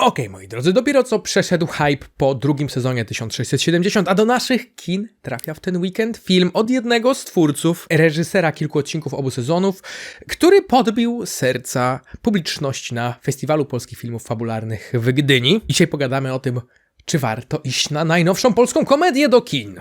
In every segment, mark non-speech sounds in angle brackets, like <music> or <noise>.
Okej, moi drodzy, dopiero co przeszedł hype po drugim sezonie 1670, a do naszych kin trafia w ten weekend film od jednego z twórców, reżysera kilku odcinków obu sezonów, który podbił serca publiczności na Festiwalu Polskich Filmów Fabularnych w Gdyni. Dzisiaj pogadamy o tym, czy warto iść na najnowszą polską komedię do kin.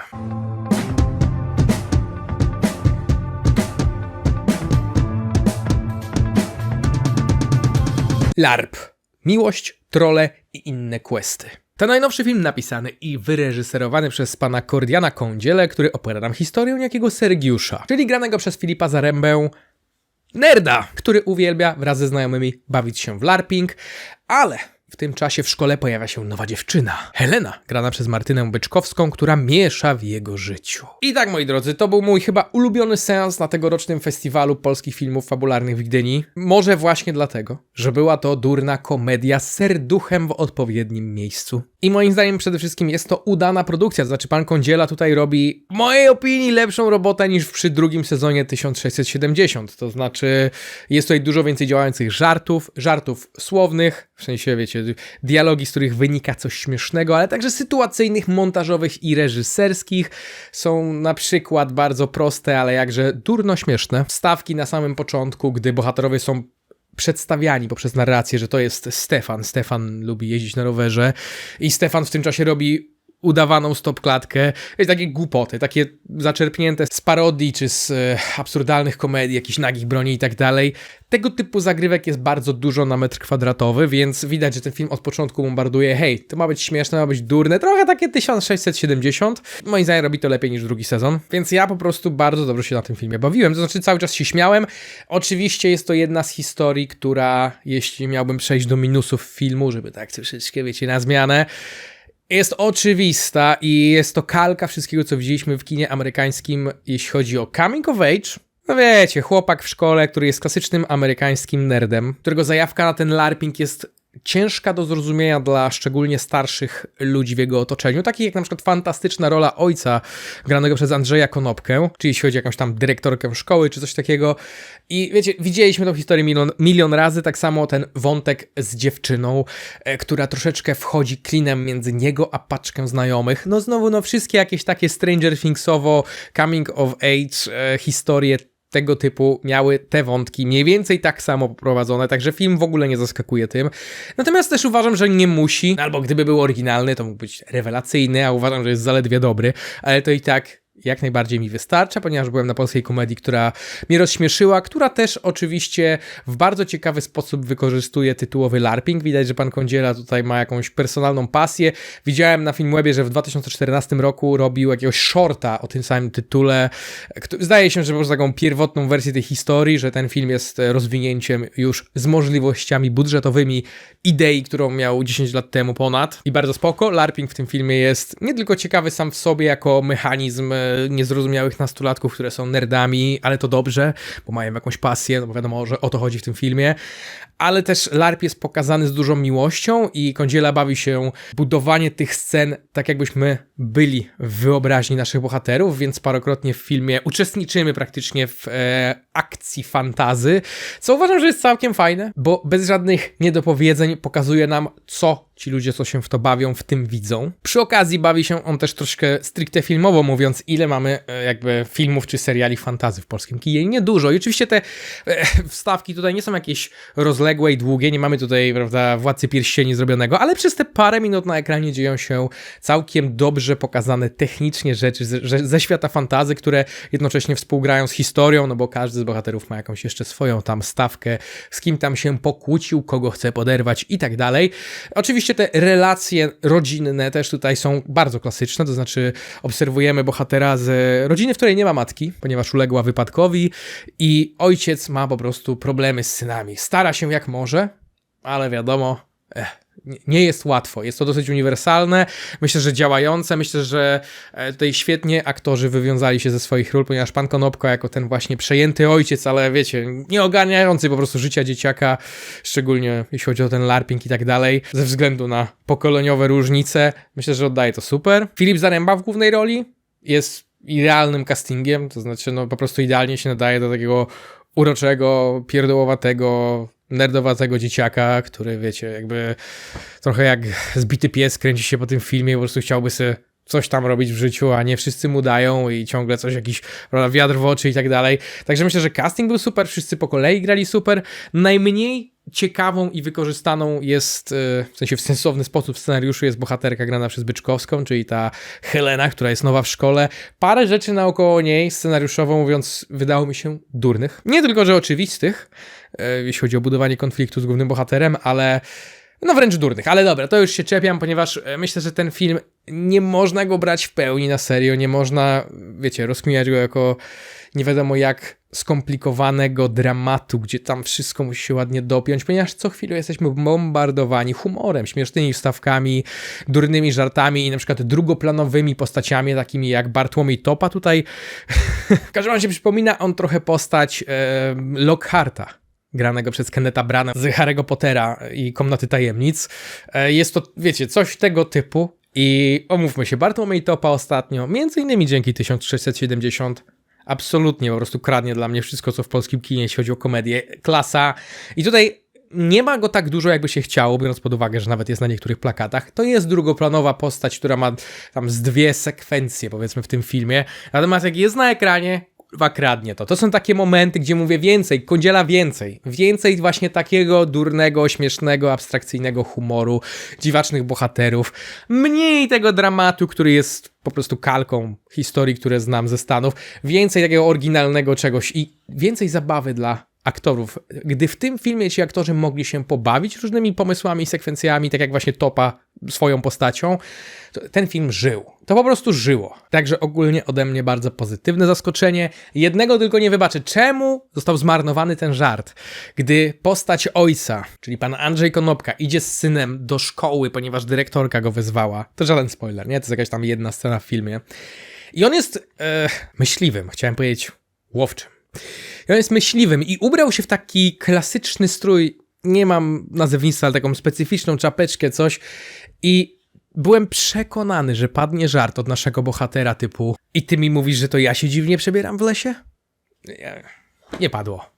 LARP. Miłość, trole i inne questy. To najnowszy film napisany i wyreżyserowany przez pana Kordiana Kądziele, który opowiada nam historię niejakiego Sergiusza, czyli granego przez Filipa Zarębę nerda, który uwielbia wraz ze znajomymi bawić się w LARPing, ale w tym czasie w szkole pojawia się nowa dziewczyna, Helena, grana przez Martynę Byczkowską, która miesza w jego życiu. I tak, moi drodzy, to był mój chyba ulubiony seans na tegorocznym festiwalu polskich filmów fabularnych w Gdyni. Może właśnie dlatego, że była to durna komedia z serduchem w odpowiednim miejscu. I moim zdaniem przede wszystkim jest to udana produkcja, znaczy pan Kądziela tutaj robi, w mojej opinii, lepszą robotę niż przy drugim sezonie 1670. To znaczy jest tutaj dużo więcej działających żartów, żartów słownych, w sensie, wiecie, dialogi, z których wynika coś śmiesznego, ale także sytuacyjnych, montażowych i reżyserskich. Są na przykład bardzo proste, ale jakże durno śmieszne. Stawki na samym początku, gdy bohaterowie są przedstawiani poprzez narrację, że to jest Stefan. Stefan lubi jeździć na rowerze i Stefan w tym czasie robi udawaną stopklatkę, takie głupoty, takie zaczerpnięte z parodii czy z e, absurdalnych komedii, jakichś nagich broni i tak dalej. Tego typu zagrywek jest bardzo dużo na metr kwadratowy, więc widać, że ten film od początku bombarduje, hej, to ma być śmieszne, ma być durne, trochę takie 1670. Moim zdaniem robi to lepiej niż drugi sezon, więc ja po prostu bardzo dobrze się na tym filmie bawiłem, to znaczy cały czas się śmiałem. Oczywiście jest to jedna z historii, która, jeśli miałbym przejść do minusów filmu, żeby tak troszeczkę, wiecie, na zmianę, jest oczywista i jest to kalka wszystkiego, co widzieliśmy w kinie amerykańskim, jeśli chodzi o coming of age. No wiecie, chłopak w szkole, który jest klasycznym amerykańskim nerdem, którego zajawka na ten LARPing jest ciężka do zrozumienia dla szczególnie starszych ludzi w jego otoczeniu, takich jak na przykład fantastyczna rola ojca granego przez Andrzeja Konopkę, czy jeśli chodzi o jakąś tam dyrektorkę szkoły, czy coś takiego. I wiecie, widzieliśmy tą historię milion, milion razy, tak samo ten wątek z dziewczyną, e, która troszeczkę wchodzi klinem między niego a paczkę znajomych. No znowu, no wszystkie jakieś takie Stranger Thingsowo, coming of age e, historie tego typu miały te wątki mniej więcej tak samo poprowadzone, także film w ogóle nie zaskakuje tym. Natomiast też uważam, że nie musi, albo gdyby był oryginalny, to mógł być rewelacyjny, a uważam, że jest zaledwie dobry, ale to i tak jak najbardziej mi wystarcza, ponieważ byłem na polskiej komedii, która mnie rozśmieszyła, która też oczywiście w bardzo ciekawy sposób wykorzystuje tytułowy LARPing. Widać, że pan Kądziela tutaj ma jakąś personalną pasję. Widziałem na Filmwebie, że w 2014 roku robił jakiegoś shorta o tym samym tytule. Zdaje się, że po taką pierwotną wersję tej historii, że ten film jest rozwinięciem już z możliwościami budżetowymi idei, którą miał 10 lat temu ponad. I bardzo spoko. LARPing w tym filmie jest nie tylko ciekawy sam w sobie jako mechanizm niezrozumiałych nastolatków, które są nerdami, ale to dobrze, bo mają jakąś pasję, no bo wiadomo, że o to chodzi w tym filmie, ale też LARP jest pokazany z dużą miłością i Kądziela bawi się budowanie tych scen tak jakbyśmy byli w wyobraźni naszych bohaterów, więc parokrotnie w filmie uczestniczymy praktycznie w e, akcji fantazy, co uważam, że jest całkiem fajne, bo bez żadnych niedopowiedzeń pokazuje nam, co ci ludzie, co się w to bawią, w tym widzą. Przy okazji bawi się on też troszkę stricte filmowo, mówiąc, ile mamy e, jakby filmów czy seriali fantazy w polskim kinie. Niedużo. I oczywiście te e, wstawki tutaj nie są jakieś rozległe i długie, nie mamy tutaj, prawda, Władcy Pierścieni zrobionego, ale przez te parę minut na ekranie dzieją się całkiem dobrze pokazane technicznie rzeczy ze, ze świata fantazy, które jednocześnie współgrają z historią, no bo każdy z bohaterów ma jakąś jeszcze swoją tam stawkę, z kim tam się pokłócił, kogo chce poderwać i tak dalej. Oczywiście Oczywiście te relacje rodzinne też tutaj są bardzo klasyczne, to znaczy obserwujemy bohatera z rodziny, w której nie ma matki, ponieważ uległa wypadkowi i ojciec ma po prostu problemy z synami. Stara się jak może, ale wiadomo, eh, nie jest łatwo. Jest to dosyć uniwersalne, myślę, że działające. Myślę, że e, tutaj świetnie aktorzy wywiązali się ze swoich ról, ponieważ pan Konopko, jako ten właśnie przejęty ojciec, ale wiecie, nie ogarniający po prostu życia dzieciaka, szczególnie jeśli chodzi o ten larping i tak dalej, ze względu na pokoleniowe różnice, myślę, że oddaje to super. Filip Zaręba w głównej roli jest idealnym castingiem, to znaczy no po prostu idealnie się nadaje do takiego uroczego, pierdołowatego, nerdowatego dzieciaka, który wiecie, jakby trochę jak zbity pies kręci się po tym filmie, po prostu chciałby sobie coś tam robić w życiu, a nie wszyscy mu dają i ciągle coś, jakiś wiatr w oczy i tak dalej. Także myślę, że casting był super, wszyscy po kolei grali super. Najmniej ciekawą i wykorzystaną jest, e, w sensie w sensowny sposób w scenariuszu jest bohaterka grana przez Byczkowską, czyli ta Helena, która jest nowa w szkole. Parę rzeczy naokoło niej, scenariuszowo mówiąc, wydało mi się durnych. Nie tylko, że oczywistych, e, jeśli chodzi o budowanie konfliktu z głównym bohaterem, ale no wręcz durnych. Ale dobra, to już się czepiam, ponieważ e, myślę, że ten film nie można go brać w pełni na serio, nie można, wiecie, rozkminiać go jako nie wiadomo jak skomplikowanego dramatu, gdzie tam wszystko musi się ładnie dopiąć, ponieważ co chwilę jesteśmy bombardowani humorem, śmiesznymi wstawkami, durnymi żartami i na przykład drugoplanowymi postaciami, takimi jak Bartłomiej Topa. Tutaj <laughs> w każdym razie przypomina on trochę postać e, Lockharta granego przez Kenneta Brana z Harry'ego Pottera i Komnaty Tajemnic. E, Jest to, wiecie, coś tego typu i omówmy się, Bartłomiej Topa ostatnio, między innymi dzięki 1670, absolutnie po prostu kradnie dla mnie wszystko, co w polskim kinie, jeśli chodzi o komedię. Klasa. I tutaj nie ma go tak dużo, jakby się chciało, biorąc pod uwagę, że nawet jest na niektórych plakatach. To jest drugoplanowa postać, która ma tam z dwie sekwencje, powiedzmy, w tym filmie. Natomiast jak jest na ekranie, kurwa kradnie to. To są takie momenty, gdzie mówię więcej, kądziela więcej. Więcej właśnie takiego durnego, śmiesznego, abstrakcyjnego humoru, dziwacznych bohaterów. Mniej tego dramatu, który jest po prostu kalką historii, które znam ze Stanów. Więcej takiego oryginalnego czegoś i więcej zabawy dla aktorów. Gdy w tym filmie ci aktorzy mogli się pobawić różnymi pomysłami, sekwencjami, tak jak właśnie Topa swoją postacią, ten film żył. To po prostu żyło. Także ogólnie ode mnie bardzo pozytywne zaskoczenie. Jednego tylko nie wybaczę. Czemu został zmarnowany ten żart? Gdy postać ojca, czyli pan Andrzej Konopka, idzie z synem do szkoły, ponieważ dyrektorka go wezwała. To żaden spoiler, nie? To jest jakaś tam jedna scena w filmie. I on jest e, myśliwym, chciałem powiedzieć łowczym. I on jest myśliwym i ubrał się w taki klasyczny strój. Nie mam nazewnictwa, ale taką specyficzną czapeczkę, coś. I byłem przekonany, że padnie żart od naszego bohatera typu i ty mi mówisz, że to ja się dziwnie przebieram w lesie? Nie, nie padło.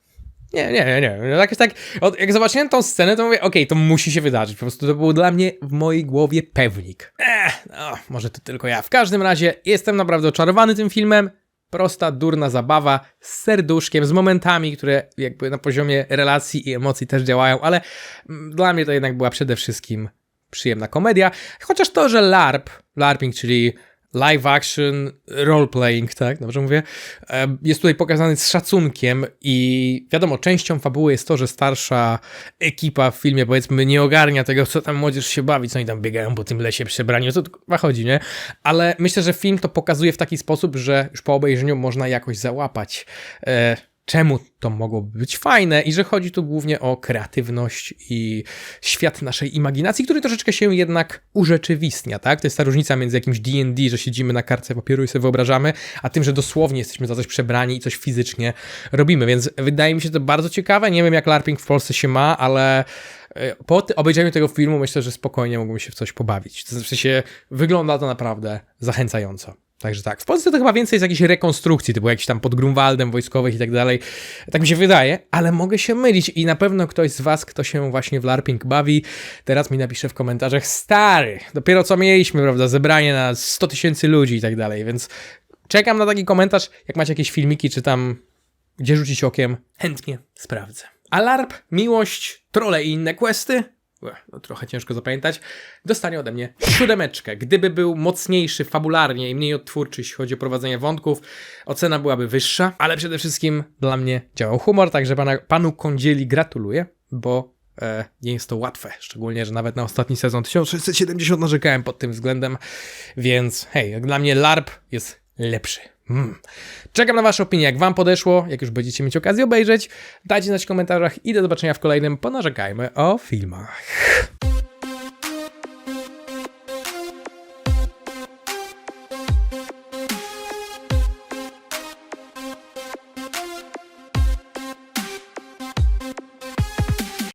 Nie, nie, nie, nie. Jakoś tak, od- jak zobaczyłem tą scenę, to mówię, okej, to musi się wydarzyć. Po prostu to był dla mnie w mojej głowie pewnik. Ech, no, może to tylko ja. W każdym razie jestem naprawdę oczarowany tym filmem. Prosta, durna zabawa z serduszkiem, z momentami, które jakby na poziomie relacji i emocji też działają, ale mm, dla mnie to jednak była przede wszystkim przyjemna komedia. Chociaż to, że LARP, LARPing, czyli live action role-playing, tak, dobrze mówię, jest tutaj pokazany z szacunkiem i wiadomo, częścią fabuły jest to, że starsza ekipa w filmie, powiedzmy, nie ogarnia tego, co tam młodzież się bawi, co oni tam biegają po tym lesie przebrani, co chyba chodzi, nie? Ale myślę, że film to pokazuje w taki sposób, że już po obejrzeniu można jakoś załapać e, czemu to mogłoby być fajne i że chodzi tu głównie o kreatywność i świat naszej imaginacji, który troszeczkę się jednak urzeczywistnia, tak? To jest ta różnica między jakimś D&D, że siedzimy na kartce papieru i sobie wyobrażamy, a tym, że dosłownie jesteśmy za coś przebrani i coś fizycznie robimy, więc wydaje mi się to bardzo ciekawe. Nie wiem, jak LARPing w Polsce się ma, ale e, po obejrzeniu tego filmu myślę, że spokojnie mógłbym się w coś pobawić. Znaczy się, wygląda to naprawdę zachęcająco. Także tak, w Polsce to chyba więcej jest jakichś rekonstrukcji, typu jakiś tam pod Grunwaldem wojskowych i tak dalej. Tak mi się wydaje, ale mogę się mylić i na pewno ktoś z was, kto się właśnie w LARPing bawi, teraz mi napisze w komentarzach, stary, dopiero co mieliśmy, prawda, zebranie na 100 tysięcy ludzi i tak dalej, więc czekam na taki komentarz, jak macie jakieś filmiki, czy tam gdzie rzucić okiem, chętnie sprawdzę. A LARP, miłość, trole i inne questy? No, trochę ciężko zapamiętać. Dostanie ode mnie siódemeczkę. Gdyby był mocniejszy fabularnie i mniej odtwórczy, jeśli chodzi o prowadzenie wątków, ocena byłaby wyższa, ale przede wszystkim dla mnie działał humor, także pana, panu Kądzieli gratuluję, bo e, nie jest to łatwe. Szczególnie, że nawet na ostatni sezon 1670 narzekałem pod tym względem, więc hej, dla mnie LARP jest lepszy. Mm. Czekam na Wasze opinie, jak Wam podeszło, jak już będziecie mieć okazję obejrzeć. Dajcie znać w komentarzach i do zobaczenia w kolejnym Ponarzekajmy o filmach.